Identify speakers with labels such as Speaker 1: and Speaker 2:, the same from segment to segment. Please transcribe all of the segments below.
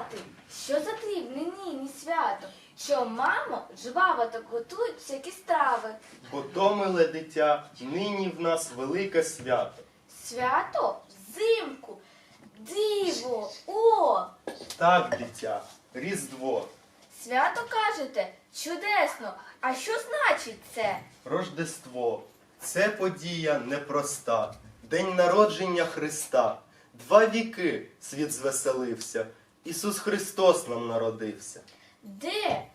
Speaker 1: дивне нині свято, що мамо жваво так готують всякі страви.
Speaker 2: Бо миле дитя, нині в нас велике свято.
Speaker 1: Свято взимку, диво, о!
Speaker 2: Так, дитя, Різдво,
Speaker 1: Свято кажете, чудесно. А що значить це?
Speaker 2: Рождество. Це подія непроста. День народження Христа. Два віки світ звеселився. Ісус Христос нам народився.
Speaker 1: Де?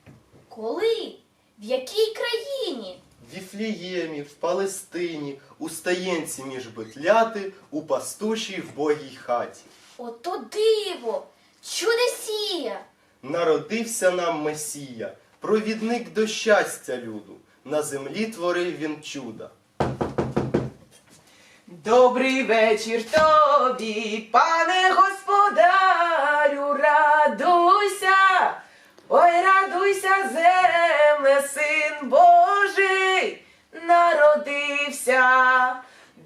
Speaker 1: Коли? В якій країні?
Speaker 2: В Віфліємі, в Палестині, у стаєнці між битляти, у пастушій вбогій хаті.
Speaker 1: Ото диво! Чудесія!
Speaker 2: Народився нам Месія, провідник до щастя люду. На землі творив він чуда.
Speaker 3: Добрий вечір тобі, пане господарю, радуйся, ой, радуйся, земле, син Божий, народився.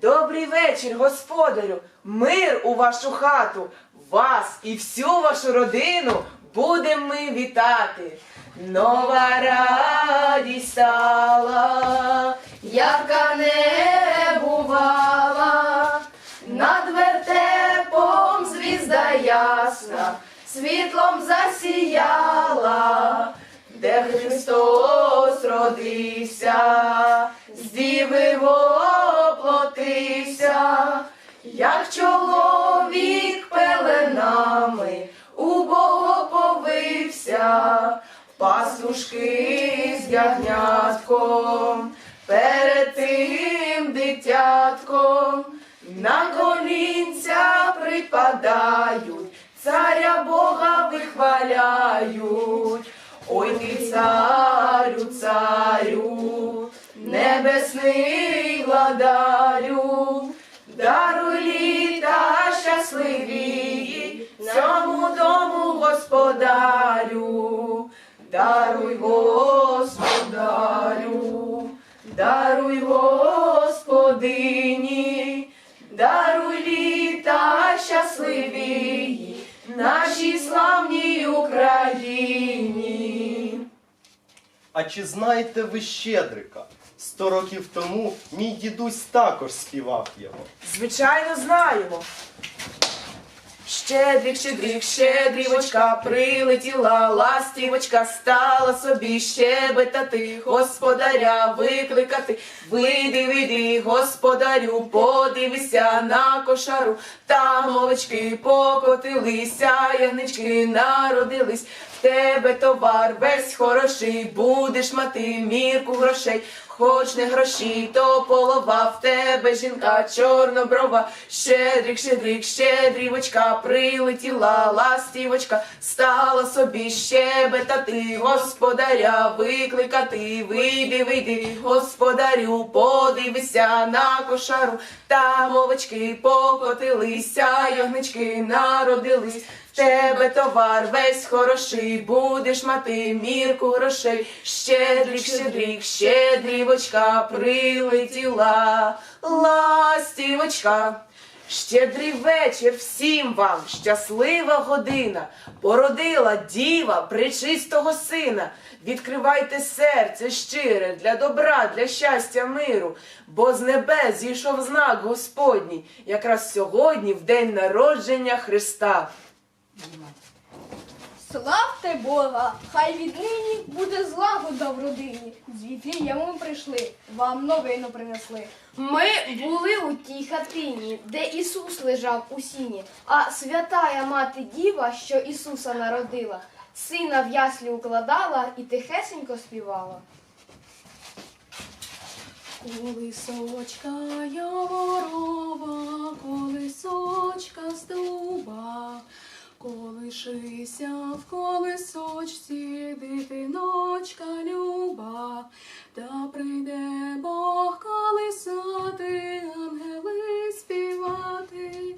Speaker 3: Добрий вечір, господарю, мир у вашу хату, вас і всю вашу родину будемо ми вітати. Нова радість стала, яка не світлом засіяла, де Христос родився, з діви воплотився, як чоловік пеленами убого повився, пастушки з ягнятком, перед тим дитятком, на колінця припадають, царя Бога вихваляють. Ой ти царю, царю, небесний владарю, даруй літа щасливі, цьому дому господарю, даруй господарю, даруй господині, даруй літа щасливі, нашій славній Україні.
Speaker 2: А чи знаєте ви Щедрика? Сто років тому мій дідусь також співав його.
Speaker 3: Звичайно, знаємо. Щедрик, щедрик, щедрівочка, прилетіла ластівочка, стала собі щебетати, господаря викликати. Вийди, вийди, господарю, подивися на кошару, там овечки покотилися, ягнички народились. В тебе товар весь хороший, будеш мати мірку грошей. Хоч не гроші, то полова в тебе жінка чорноброва. Щедрик, щедрик, щедрівочка, прилетіла ластівочка, стала собі щебетати, господаря викликати. Вийди, вийди, господарю, подивися на кошару. Там овечки покотилися, ягнички народились. В тебе товар весь хороший, будеш мати мірку грошей. Щедрик, щедрик, щедрівочка, прилетіла ластівочка. Щедрий вечір всім вам, щаслива година, породила діва пречистого сина. Відкривайте серце щире для добра, для щастя, миру, бо з небес зійшов знак Господній, якраз сьогодні, в день народження Христа.
Speaker 4: Славте Бога! Хай віднині буде злагода в родині. З Віфлієму прийшли, вам новину принесли. Ми були у тій хатині, де Ісус лежав у сіні, а святая мати діва, що Ісуса народила, сина в яслі укладала і тихесенько співала. Колисочка яворова, колисочка з дуба, колишися в колисочці, дитиночка люба, та прийде Бог колисати, ангели співати,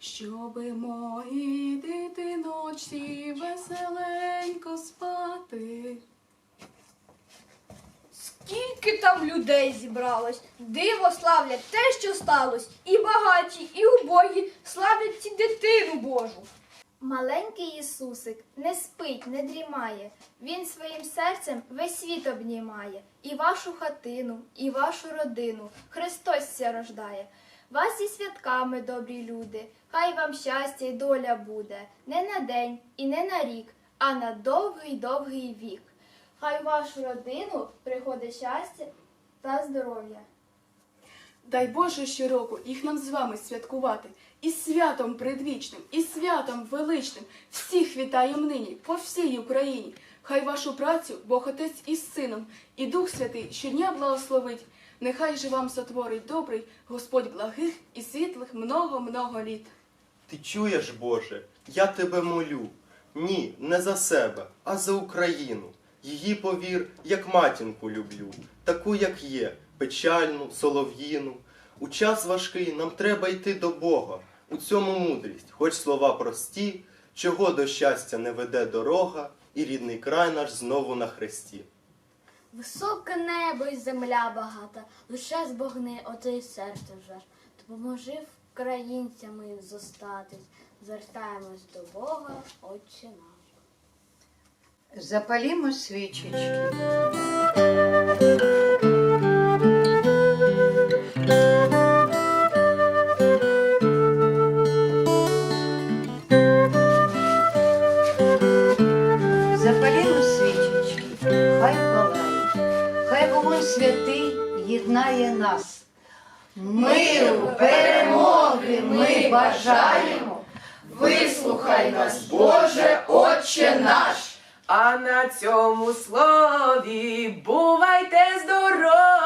Speaker 4: щоби мої дитиночці веселенько спати. Скільки там людей зібралось, диво славлять те, що сталось, і багаті, і убогі славлять ці дитину Божу.
Speaker 5: Маленький Ісусик не спить, не дрімає. Він своїм серцем весь світ обнімає. І вашу хатину, і вашу родину Христос ся рождає. Вас зі святками, добрі люди, хай вам щастя й доля буде, не на день і не на рік, а на довгий довгий вік. Хай вашу родину приходить щастя та здоров'я.
Speaker 6: Дай Боже щороку їх нам з вами святкувати. І святом предвічним, і святом величним. Всіх вітаєм нині по всій Україні. Хай вашу працю Бог Отець із Сином, і Дух Святий щодня благословить. Нехай же вам сотворить добрий Господь благих і світлих много-много літ.
Speaker 2: Ти чуєш, Боже, я тебе молю. Ні, не за себе, а за Україну. Її повір, як матінку люблю, таку, як є, печальну, солов'їну. У час важкий нам треба йти до Бога. У цьому мудрість, хоч слова прості, чого до щастя не веде дорога, і рідний край наш знову на хресті.
Speaker 1: Високе небо і земля багата, лише збогни оцей серце жар. Допоможи українцями зостатись, звертаємось до Бога, Отче наш.
Speaker 7: Запалімо свічечки. Нас. Миру, перемоги ми бажаємо.
Speaker 3: Вислухай нас, Боже, Отче наш. А на цьому слові бувайте здорові!